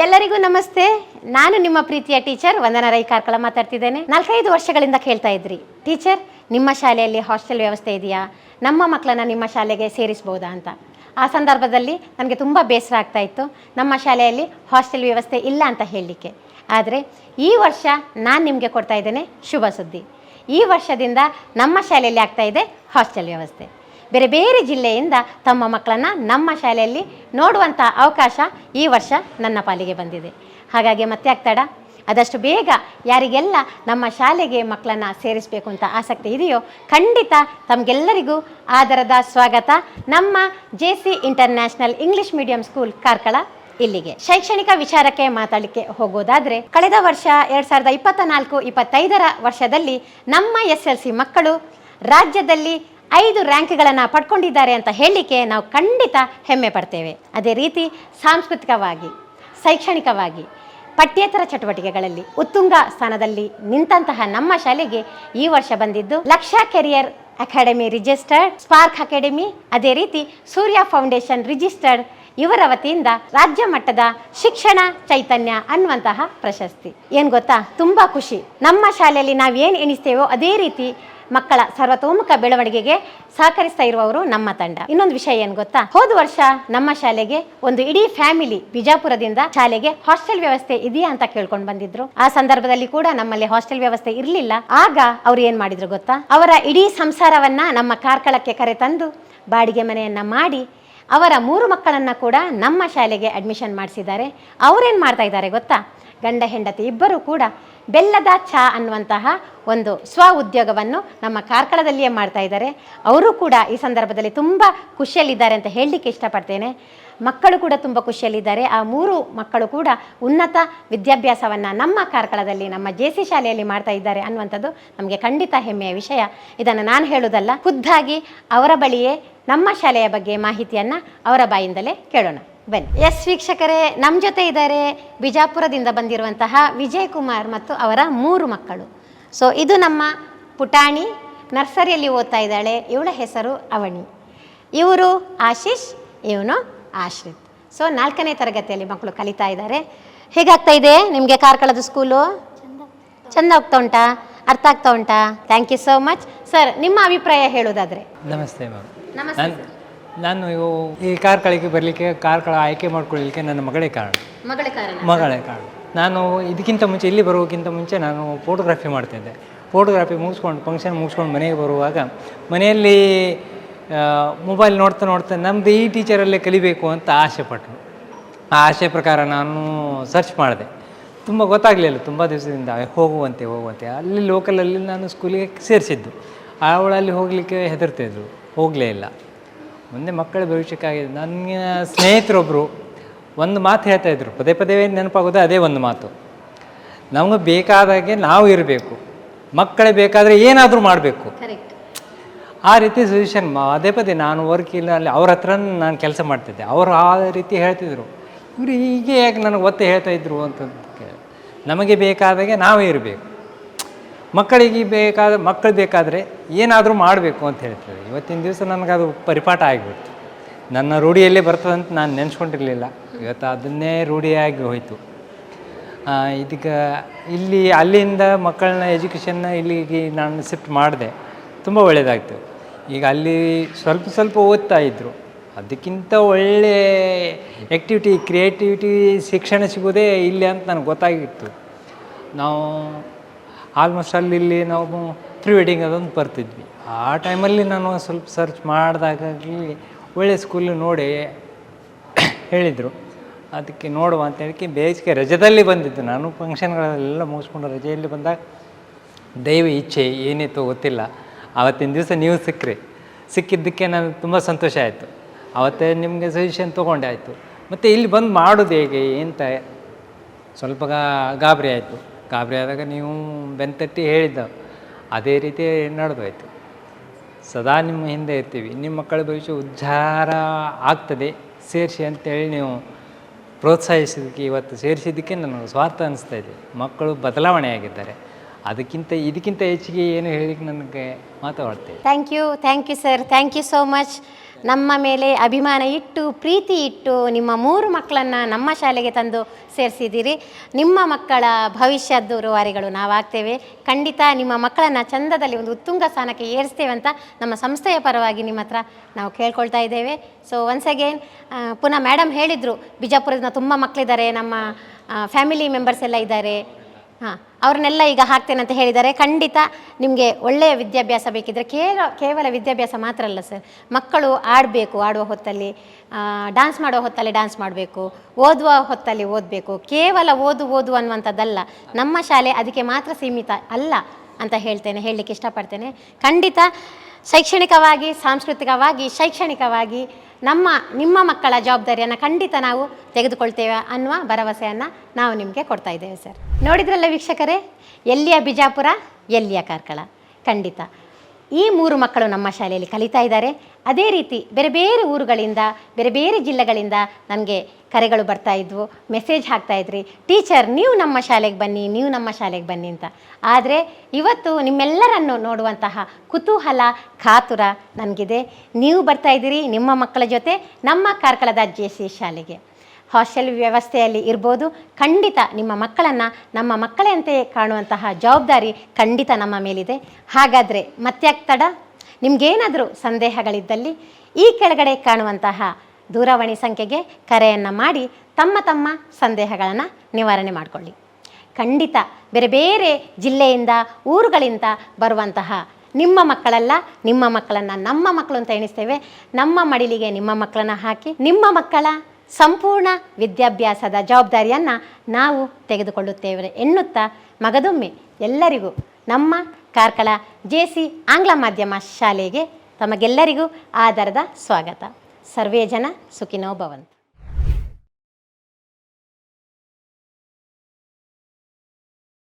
ಎಲ್ಲರಿಗೂ ನಮಸ್ತೆ. ನಾನು ನಿಮ್ಮ ಪ್ರೀತಿಯ ಟೀಚರ್ ವಂದನಾ ರೈ ಕಾರ್ಕಳ ಮಾತಾಡ್ತಿದ್ದೇನೆ. ನಾಲ್ಕೈದು ವರ್ಷಗಳಿಂದ ಕೇಳ್ತಾ ಇದ್ರಿ. ಟೀಚರ್, ನಿಮ್ಮ ಶಾಲೆಯಲ್ಲಿ ಹಾಸ್ಟೆಲ್ ವ್ಯವಸ್ಥೆ ಇದೆಯಾ? ನಮ್ಮ ಮಕ್ಕಳನ್ನ ನಿಮ್ಮ ಶಾಲೆಗೆ ಸೇರಿಸ್ಬೋದಾ ಅಂತ. ಆ ಸಂದರ್ಭದಲ್ಲಿ ನನಗೆ ತುಂಬ ಬೇಸರ ಆಗ್ತಾ ಇತ್ತು. ನಮ್ಮ ಶಾಲೆಯಲ್ಲಿ ಹಾಸ್ಟೆಲ್ ವ್ಯವಸ್ಥೆ ಇಲ್ಲ ಅಂತ ಹೇಳಲಿಕ್ಕೆ. ಆದರೆ ಈ ವರ್ಷ ನಾನು ನಿಮಗೆ ಕೊಡ್ತಾ ಇದ್ದೇನೆ ಶುಭ ಸುದ್ದಿ. ಈ ವರ್ಷದಿಂದ ನಮ್ಮ ಶಾಲೆಯಲ್ಲಿ ಆಗ್ತಾ ಇದೆ ಹಾಸ್ಟೆಲ್ ವ್ಯವಸ್ಥೆ. ಬೇರೆ ಬೇರೆ ಜಿಲ್ಲೆಯಿಂದ ತಮ್ಮ ಮಕ್ಕಳನ್ನು ನಮ್ಮ ಶಾಲೆಯಲ್ಲಿ ನೋಡುವಂಥ ಅವಕಾಶ ಈ ವರ್ಷ ನನ್ನ ಪಾಲಿಗೆ ಬಂದಿದೆ. ಹಾಗಾಗಿ ಮತ್ತೆ ಆಗ್ತಾಡ? ಆದಷ್ಟು ಬೇಗ ಯಾರಿಗೆಲ್ಲ ನಮ್ಮ ಶಾಲೆಗೆ ಮಕ್ಕಳನ್ನು ಸೇರಿಸಬೇಕು ಅಂತ ಆಸಕ್ತಿ ಇದೆಯೋ ಖಂಡಿತ ತಮಗೆಲ್ಲರಿಗೂ ಆದರದ ಸ್ವಾಗತ. ನಮ್ಮ J C international English medium school Karkala ಇಲ್ಲಿಗೆ. ಶೈಕ್ಷಣಿಕ ವಿಚಾರಕ್ಕೆ ಮಾತಾಡಲಿಕ್ಕೆ ಹೋಗೋದಾದರೆ, ಕಳೆದ ವರ್ಷ ಎರಡು ಸಾವಿರದ ಇಪ್ಪತ್ತ ನಾಲ್ಕು ಇಪ್ಪತ್ತೈದರ ವರ್ಷದಲ್ಲಿ ನಮ್ಮ ಎಸ್ ಎಲ್ ಸಿ ಮಕ್ಕಳು ರಾಜ್ಯದಲ್ಲಿ ಐದು ರ್ಯಾಂಕ್ಗಳನ್ನು ಪಡ್ಕೊಂಡಿದ್ದಾರೆ ಅಂತ ಹೇಳಲಿಕ್ಕೆ ನಾವು ಖಂಡಿತ ಹೆಮ್ಮೆ ಪಡ್ತೇವೆ. ಅದೇ ರೀತಿ ಸಾಂಸ್ಕೃತಿಕವಾಗಿ, ಶೈಕ್ಷಣಿಕವಾಗಿ, ಪಠ್ಯೇತರ ಚಟುವಟಿಕೆಗಳಲ್ಲಿ ಉತ್ತುಂಗ ಸ್ಥಾನದಲ್ಲಿ ನಿಂತಹ ನಮ್ಮ ಶಾಲೆಗೆ ಈ ವರ್ಷ ಬಂದಿದ್ದು Laksha career academy registered spark academy, ಅದೇ ರೀತಿ ಸೂರ್ಯ ಫೌಂಡೇಶನ್ ರಿಜಿಸ್ಟರ್ಡ್ ಇವರ ವತಿಯಿಂದ ರಾಜ್ಯ ಮಟ್ಟದ ಶಿಕ್ಷಣ ಚೈತನ್ಯ ಅನ್ನುವಂತಹ ಪ್ರಶಸ್ತಿ. ಏನು ಗೊತ್ತಾ? ತುಂಬಾ ಖುಷಿ. ನಮ್ಮ ಶಾಲೆಯಲ್ಲಿ ನಾವು ಏನು ಎಣಿಸ್ತೇವೋ ಅದೇ ರೀತಿ ಮಕ್ಕಳ ಸರ್ವತೋಮುಖ ಬೆಳವಣಿಗೆಗೆ ಸಹಕರಿಸ್ತಾ ಇರುವವರು ನಮ್ಮ ತಂಡ. ಇನ್ನೊಂದು ವಿಷಯ ಏನು ಗೊತ್ತಾ? ಹೋದ ವರ್ಷ ನಮ್ಮ ಶಾಲೆಗೆ ಒಂದು ಇಡೀ ಫ್ಯಾಮಿಲಿ ಬಿಜಾಪುರದಿಂದ ಶಾಲೆಗೆ ಹಾಸ್ಟೆಲ್ ವ್ಯವಸ್ಥೆ ಇದೆಯಾ ಅಂತ ಕೇಳ್ಕೊಂಡು ಬಂದಿದ್ರು. ಆ ಸಂದರ್ಭದಲ್ಲಿ ಕೂಡ ನಮ್ಮಲ್ಲಿ ಹಾಸ್ಟೆಲ್ ವ್ಯವಸ್ಥೆ ಇರಲಿಲ್ಲ. ಆಗ ಅವ್ರು ಏನ್ ಮಾಡಿದ್ರು ಗೊತ್ತಾ? ಅವರ ಇಡೀ ಸಂಸಾರವನ್ನ ನಮ್ಮ ಕಾರ್ಕಳಕ್ಕೆ ಕರೆ ತಂದು ಬಾಡಿಗೆ ಮನೆಯನ್ನ ಮಾಡಿ ಅವರ ಮೂರು ಮಕ್ಕಳನ್ನ ಕೂಡ ನಮ್ಮ ಶಾಲೆಗೆ ಅಡ್ಮಿಷನ್ ಮಾಡಿಸಿದ್ದಾರೆ. ಅವರೇನು ಮಾಡ್ತಾ ಇದ್ದಾರೆ ಗೊತ್ತಾ? ಗಂಡ ಹೆಂಡತಿ ಇಬ್ಬರು ಕೂಡ ಬೆಲ್ಲದ ಚಾ ಅನ್ನುವಂತಹ ಒಂದು ಸ್ವ ಉದ್ಯೋಗವನ್ನು ನಮ್ಮ ಕಾರ್ಕಳದಲ್ಲಿಯೇ ಮಾಡ್ತಾ ಇದ್ದಾರೆ. ಅವರು ಕೂಡ ಈ ಸಂದರ್ಭದಲ್ಲಿ ತುಂಬ ಖುಷಿಯಲ್ಲಿದ್ದಾರೆ ಅಂತ ಹೇಳಲಿಕ್ಕೆ ಇಷ್ಟಪಡ್ತೇನೆ. ಮಕ್ಕಳು ಕೂಡ ತುಂಬ ಖುಷಿಯಲ್ಲಿದ್ದಾರೆ. ಆ ಮೂರು ಮಕ್ಕಳು ಕೂಡ ಉನ್ನತ ವಿದ್ಯಾಭ್ಯಾಸವನ್ನು ನಮ್ಮ ಕಾರ್ಕಳದಲ್ಲಿ, ನಮ್ಮ ಜೆ ಸಿ ಶಾಲೆಯಲ್ಲಿ ಮಾಡ್ತಾ ಇದ್ದಾರೆ ಅನ್ನುವಂಥದ್ದು ನಮಗೆ ಖಂಡಿತ ಹೆಮ್ಮೆಯ ವಿಷಯ. ಇದನ್ನು ನಾನು ಹೇಳುವುದಲ್ಲ, ಖುದ್ದಾಗಿ ಅವರ ಬಳಿಯೇ ನಮ್ಮ ಶಾಲೆಯ ಬಗ್ಗೆ ಮಾಹಿತಿಯನ್ನು ಅವರ ಬಾಯಿಂದಲೇ ಕೇಳೋಣ. ಬನ್ನಿ. ಎಸ್ ವೀಕ್ಷಕರೇ ನಮ್ಮ ಜೊತೆ ಇದ್ದಾರೆ ಬಿಜಾಪುರದಿಂದ ಬಂದಿರುವಂತಹ ವಿಜಯ್ ಕುಮಾರ್ ಮತ್ತು ಅವರ ಮೂರು ಮಕ್ಕಳು. ಸೊ ಇದು ನಮ್ಮ ಪುಟಾಣಿ ನರ್ಸರಿಯಲ್ಲಿ ಓದ್ತಾ ಇದ್ದಾಳೆ ಇವಳ ಹೆಸರು ಅವಣಿ. ಇವರು ಆಶೀಶ್ ಇವನು ಆಶ್ರಿತ್. ಸೊ ನಾಲ್ಕನೇ ತರಗತಿಯಲ್ಲಿ ಮಕ್ಕಳು ಕಲಿತಾ ಇದ್ದಾರೆ. ಹೇಗಾಗ್ತಾ ಇದೆ? ನಿಮಗೆ ಕಾರ್ಕಳದ ಸ್ಕೂಲು? ಚಂದ ಹೋಗ್ತಾ ಉಂಟಾ? ಅರ್ಥ ಆಗ್ತಾ ಉಂಟಾ? Thank you so much sir ನಿಮ್ಮ ಅಭಿಪ್ರಾಯ ಹೇಳೋದಾದ್ರೆ. ನಮಸ್ತೆ ಮ್ಯಾಮ್. ನಮಸ್ತೆ ನಾನು ಈ ಕಾರ್ ಈ ಬರಲಿಕ್ಕೆ ಬರಲಿಕ್ಕೆ ಕಾರ್ಕಳ ಆಯ್ಕೆ ಮಾಡ್ಕೊಳ್ಳಲಿಕ್ಕೆ ನನ್ನ ಮಗಳೇ ಕಾರಣ. ಮಗಳೇ ಕಾರಣ. ಮಗಳೇ ಕಾರಣ. ನಾನು ಇದಕ್ಕಿಂತ ಮುಂಚೆ ಇಲ್ಲಿ ಬರೋಕ್ಕಿಂತ ಮುಂಚೆ ನಾನು ಫೋಟೋಗ್ರಫಿ ಮಾಡ್ತಿದ್ದೆ. ಫೋಟೋಗ್ರಫಿ ಮುಗಿಸ್ಕೊಂಡು ಫಂಕ್ಷನ್ ಮುಗಿಸ್ಕೊಂಡು ಮನೆಗೆ ಬರುವಾಗ ಮನೆಯಲ್ಲಿ ಮೊಬೈಲ್ ನೋಡ್ತಾ ನೋಡ್ತಾ ನಮ್ಮದು ಈ ಟೀಚರಲ್ಲೇ ಕಲಿಬೇಕು ಅಂತ ಆಸೆ ಪಟ್ಟರು. ಆ ಆಸೆ ಪ್ರಕಾರ ನಾನು ಸರ್ಚ್ ಮಾಡಿದೆ. ತುಂಬ ಗೊತ್ತಾಗಲಿಲ್ಲ ತುಂಬ ದಿವಸದಿಂದ ಹೋಗುವಂತೆ ಹೋಗುವಂತೆ. ಅಲ್ಲಿ ಲೋಕಲಲ್ಲಿ ನಾನು ಸ್ಕೂಲಿಗೆ ಸೇರಿಸಿದ್ದು. ಅವಳಲ್ಲಿ ಹೋಗಲಿಕ್ಕೆ ಹೆದರ್ತಿದ್ರು. ಹೋಗಲೇ ಇಲ್ಲ. ಮುಂದೆ ಮಕ್ಕಳ ಭವಿಷ್ಯಕ್ಕಾಗಿ. ನನ್ನ ಸ್ನೇಹಿತರೊಬ್ಬರು ಒಂದು ಮಾತು ಹೇಳ್ತಾ ಇದ್ರು. ಪದೇ ಪದೇ ನೆನಪಾಗೋದು ಅದೇ ಒಂದು ಮಾತು. ನಮಗೆ ಬೇಕಾದಾಗೆ ನಾವು ಇರಬೇಕು. ಮಕ್ಕಳೇ ಬೇಕಾದರೆ ಏನಾದರೂ ಮಾಡಬೇಕು. ಆ ರೀತಿ ಸಜೆಷನ್ ಅದೇ ಪದೇ ನಾನು ವರ್ಕ್ ಇಲ್ಲ ಅಲ್ಲಿ ಅವ್ರ ಹತ್ರ ನಾನು ಕೆಲಸ ಮಾಡ್ತಿದ್ದೆ. ಅವರು ಆ ರೀತಿ ಹೇಳ್ತಿದ್ರು. ಇವರು ಹೀಗೆ ಯಾಕೆ ನನಗೆ ಒತ್ತೆ ಹೇಳ್ತಾ ಇದ್ರು ಅಂತ ಕೇಳಿ. ನಮಗೆ ಬೇಕಾದಾಗೆ ನಾವೇ ಇರಬೇಕು. ಮಕ್ಕಳಿಗೆ ಬೇಕಾದ ಮಕ್ಕಳು ಬೇಕಾದರೆ ಏನಾದರೂ ಮಾಡಬೇಕು ಅಂತ ಹೇಳ್ತಾರೆ. ಇವತ್ತಿನ ದಿವಸ ನನಗದು ಪರಿಪಾಠ ಆಗಿಬಿಡ್ತು. ನನ್ನ ರೂಢಿಯಲ್ಲೇ ಬರ್ತದಂತ ನಾನು ನೆನೆಸ್ಕೊಂಡಿರಲಿಲ್ಲ. ಇವತ್ತು ಅದನ್ನೇ ರೂಢಿಯಾಗಿ ಹೋಯಿತು. ಇದೀಗ ಇಲ್ಲಿ, ಅಲ್ಲಿಂದ ಮಕ್ಕಳನ್ನ, ಎಜುಕೇಷನ್ನ ಇಲ್ಲಿಗೆ ನಾನು ಶಿಫ್ಟ್ ಮಾಡಿದೆ. ತುಂಬ ಒಳ್ಳೆಯದಾಗ್ತು ಈಗ ಅಲ್ಲಿ ಸ್ವಲ್ಪ ಸ್ವಲ್ಪ ಓದ್ತಾ ಇದ್ದರು ಅದಕ್ಕಿಂತ ಒಳ್ಳೆ ಆ್ಯಕ್ಟಿವಿಟಿ ಕ್ರಿಯೇಟಿವಿಟಿ ಶಿಕ್ಷಣ ಸಿಗೋದೇ ಇಲ್ಲಿ ಅಂತ ನನಗೆ ಗೊತ್ತಾಗಿತ್ತು. ನಾವು ಆಲ್ಮೋಸ್ಟ್ ಅಲ್ಲಿ ಇಲ್ಲಿ ನಾವು ಪ್ರೀ ವೆಡ್ಡಿಂಗ್ ಅದೊಂದು ಬರ್ತಿದ್ವಿ. ಆ ಟೈಮಲ್ಲಿ ನಾನು ಸ್ವಲ್ಪ ಸರ್ಚ್ ಮಾಡಿದಾಗಲಿ ಒಳ್ಳೆ ಸ್ಕೂಲ್ ನೋಡಿ ಹೇಳಿದರು. ಅದಕ್ಕೆ ನೋಡುವ ಅಂತ ಹೇಳಿ ಬೇಸಿಗೆ ರಜದಲ್ಲಿ ಬಂದಿದ್ದು. ನಾನು ಫಂಕ್ಷನ್ಗಳೆಲ್ಲ ಮುಗಿಸ್ಕೊಂಡು ರಜೆಯಲ್ಲಿ ಬಂದಾಗ ದೈವ ಇಚ್ಛೆ ಏನಿತ್ತು ಗೊತ್ತಿಲ್ಲ. ಆವತ್ತಿನ ದಿವಸ ನೀವು ಸಿಕ್ಕರಿ ಸಿಕ್ಕಿದ್ದಕ್ಕೆ ನನಗೆ ತುಂಬ ಸಂತೋಷ ಆಯಿತು. ಆವತ್ತೇ ನಿಮಗೆ ಸಜೆಷನ್ ತೊಗೊಂಡೆ ಆಯಿತು. ಮತ್ತು ಇಲ್ಲಿ ಬಂದು ಮಾಡೋದು ಹೇಗೆ? ಅಂತ ಸ್ವಲ್ಪ ಗಾಬರಿ ಆಯಿತು. ಗಾಬರಿ ಆದಾಗ ನೀವು ಬೆಂತಟ್ಟಿ ಹೇಳಿದ್ದ. ಅದೇ ರೀತಿ ನಡೆದೋಯ್ತು. ಸದಾ ನಿಮ್ಮ ಹಿಂದೆ ಇರ್ತೀವಿ. ನಿಮ್ಮ ಮಕ್ಕಳ ಭವಿಷ್ಯ ಉದ್ಧಾರ ಆಗ್ತದೆ. ಸೇರಿಸಿ ಅಂತೇಳಿ ನೀವು ಪ್ರೋತ್ಸಾಹಿಸಿದ್ದಕ್ಕೆ, ಇವತ್ತು ಸೇರಿಸಿದ್ದಕ್ಕೆ ನನಗೆ ಸ್ವಾರ್ಥ ಅನಿಸ್ತಾ ಇದೆ. ಮಕ್ಕಳು ಬದಲಾವಣೆ ಆಗಿದ್ದಾರೆ. ಅದಕ್ಕಿಂತ, ಇದಕ್ಕಿಂತ ಹೆಚ್ಚಿಗೆ ಏನು ಹೇಳಿಕ್ಕೆ ನನಗೆ ಮಾತಾಡ್ತೇವೆ thank you thank you sir thank you so much ನಮ್ಮ ಮೇಲೆ ಅಭಿಮಾನ ಇಟ್ಟು, ಪ್ರೀತಿ ಇಟ್ಟು ನಿಮ್ಮ ಮೂರು ಮಕ್ಕಳನ್ನು ನಮ್ಮ ಶಾಲೆಗೆ ತಂದು ಸೇರಿಸಿದ್ದೀರಿ. ನಿಮ್ಮ ಮಕ್ಕಳ ಭವಿಷ್ಯದ ರೂವಾರಿಗಳು ನಾವಾಗ್ತೇವೆ. ಖಂಡಿತ ನಿಮ್ಮ ಮಕ್ಕಳನ್ನು ಚಂದದಲ್ಲಿ ಒಂದು ಉತ್ತುಂಗ ಸ್ಥಾನಕ್ಕೆ ಏರಿಸ್ತೇವೆ ಅಂತ ನಮ್ಮ ಸಂಸ್ಥೆಯ ಪರವಾಗಿ ನಿಮ್ಮ ಹತ್ರ ನಾವು ಕೇಳ್ಕೊಳ್ತಾ ಇದ್ದೇವೆ. ಸೊ ಒನ್ಸ್ ಅಗೇನ್ ಪುನಃ ಮೇಡಮ್ ಹೇಳಿದರು, ಬಿಜಾಪುರದಿಂದ ತುಂಬ ಮಕ್ಕಳಿದ್ದಾರೆ ನಮ್ಮ ಫ್ಯಾಮಿಲಿ ಮೆಂಬರ್ಸ್ ಎಲ್ಲ ಇದ್ದಾರೆ. ಹಾಂ, ಅವ್ರನ್ನೆಲ್ಲ ಈಗ ಹಾಕ್ತೇನೆ ಅಂತ ಹೇಳಿದ್ದಾರೆ ಖಂಡಿತ ನಿಮಗೆ ಒಳ್ಳೆಯ ವಿದ್ಯಾಭ್ಯಾಸ ಬೇಕಿದ್ರೆ ಕೇವಲ ಕೇವಲ ವಿದ್ಯಾಭ್ಯಾಸ ಮಾತ್ರ ಅಲ್ಲ ಸರ್. ಮಕ್ಕಳು ಆಡಬೇಕು, ಆಡುವ ಹೊತ್ತಲ್ಲಿ ಡ್ಯಾನ್ಸ್ ಮಾಡುವ ಹೊತ್ತಲ್ಲಿ ಡ್ಯಾನ್ಸ್ ಮಾಡಬೇಕು, ಓದುವ ಹೊತ್ತಲ್ಲಿ ಓದಬೇಕು. ಕೇವಲ ಓದು ಓದು ಅನ್ನುವಂಥದ್ದಲ್ಲ. ನಮ್ಮ ಶಾಲೆ ಅದಕ್ಕೆ ಮಾತ್ರ ಸೀಮಿತ ಅಲ್ಲ ಅಂತ ಹೇಳ್ತೇನೆ, ಹೇಳಲಿಕ್ಕೆ ಇಷ್ಟಪಡ್ತೇನೆ. ಖಂಡಿತ ಶೈಕ್ಷಣಿಕವಾಗಿ, ಸಾಂಸ್ಕೃತಿಕವಾಗಿ, ಶೈಕ್ಷಣಿಕವಾಗಿ ನಮ್ಮ, ನಿಮ್ಮ ಮಕ್ಕಳ ಜವಾಬ್ದಾರಿಯನ್ನು ಖಂಡಿತ ನಾವು ತೆಗೆದುಕೊಳ್ತೇವೆ ಅನ್ನುವ ಭರವಸೆಯನ್ನು ನಾವು ನಿಮಗೆ ಕೊಡ್ತಾ ಇದ್ದೇವೆ ಸರ್. ನೋಡಿದ್ರಲ್ಲ ವೀಕ್ಷಕರೇ, ಎಲ್ಲಿಯ ಬಿಜಾಪುರ, ಎಲ್ಲಿಯ ಕಾರ್ಕಳ? ಖಂಡಿತ. ಈ ಮೂರು ಮಕ್ಕಳು ನಮ್ಮ ಶಾಲೆಯಲ್ಲಿ ಕಲಿತಾ ಇದ್ದಾರೆ. ಅದೇ ರೀತಿ ಬೇರೆ ಬೇರೆ ಊರುಗಳಿಂದ, ಬೇರೆ ಬೇರೆ ಜಿಲ್ಲೆಗಳಿಂದ ನನಗೆ ಕರೆಗಳು ಬರ್ತಾ ಇದ್ವು ಮೆಸೇಜ್ ಹಾಕ್ತಾ ಇದ್ರಿ. ಟೀಚರ್ ನೀವು ನಮ್ಮ ಶಾಲೆಗೆ ಬನ್ನಿ, ನೀವು ನಮ್ಮ ಶಾಲೆಗೆ ಬನ್ನಿ ಅಂತ. ಆದರೆ ಇವತ್ತು ನಿಮ್ಮೆಲ್ಲರನ್ನು ನೋಡುವಂತಹ ಕುತೂಹಲ ಕಾತುರ ನನಗಿದೆ ನೀವು ಬರ್ತಾ ಇದ್ದೀರಿ ನಿಮ್ಮ ಮಕ್ಕಳ ಜೊತೆ ನಮ್ಮ ಕಾರ್ಕಳದ ಜೆ ಶಾಲೆಗೆ. ಹಾಸ್ಟೆಲ್ ವ್ಯವಸ್ಥೆಯಲ್ಲಿ ಇರ್ಬೋದು. ಖಂಡಿತ ನಿಮ್ಮ ಮಕ್ಕಳನ್ನು ನಮ್ಮ ಮಕ್ಕಳಂತೆ ಕಾಣುವಂತಹ ಜವಾಬ್ದಾರಿ ಖಂಡಿತ ನಮ್ಮ ಮೇಲಿದೆ. ಹಾಗಾದರೆ ಮತ್ಯಾಕ್ ತಡ? ನಿಮಗೇನಾದರೂ ಸಂದೇಹಗಳಿದ್ದಲ್ಲಿ ಈ ಕೆಳಗಡೆ ಕಾಣುವಂತಹ ದೂರವಾಣಿ ಸಂಖ್ಯೆಗೆ ಕರೆಯನ್ನು ಮಾಡಿ ತಮ್ಮ ತಮ್ಮ ಸಂದೇಹಗಳನ್ನು ನಿವಾರಣೆ ಮಾಡಿಕೊಳ್ಳಿ. ಖಂಡಿತ ಬೇರೆ ಬೇರೆ ಜಿಲ್ಲೆಯಿಂದ, ಊರುಗಳಿಂದ ಬರುವಂತಹ ನಿಮ್ಮ ಮಕ್ಕಳಲ್ಲ, ನಿಮ್ಮ ಮಕ್ಕಳನ್ನು ನಮ್ಮ ಮಕ್ಕಳು ಅಂತ ಎಣಿಸ್ತೇವೆ. ನಮ್ಮ ಮಡಿಲಿಗೆ ನಿಮ್ಮ ಮಕ್ಕಳನ್ನು ಹಾಕಿ ನಿಮ್ಮ ಮಕ್ಕಳ ಸಂಪೂರ್ಣ ವಿದ್ಯಾಭ್ಯಾಸದ ಜವಾಬ್ದಾರಿಯನ್ನು ನಾವು ತೆಗೆದುಕೊಳ್ಳುತ್ತೇವೆ ಎನ್ನುತ್ತಾ ಮಗದೊಮ್ಮೆ ಎಲ್ಲರಿಗೂ ನಮ್ಮ ಕಾರ್ಕಳ ಜೆ ಸಿ ಆಂಗ್ಲ ಮಾಧ್ಯಮ ಶಾಲೆಗೆ ತಮಗೆಲ್ಲರಿಗೂ ಆಧಾರದ ಸ್ವಾಗತ. ಸರ್ವೇ ಜನ ಸುಖಿನೋ ಭವಂತು.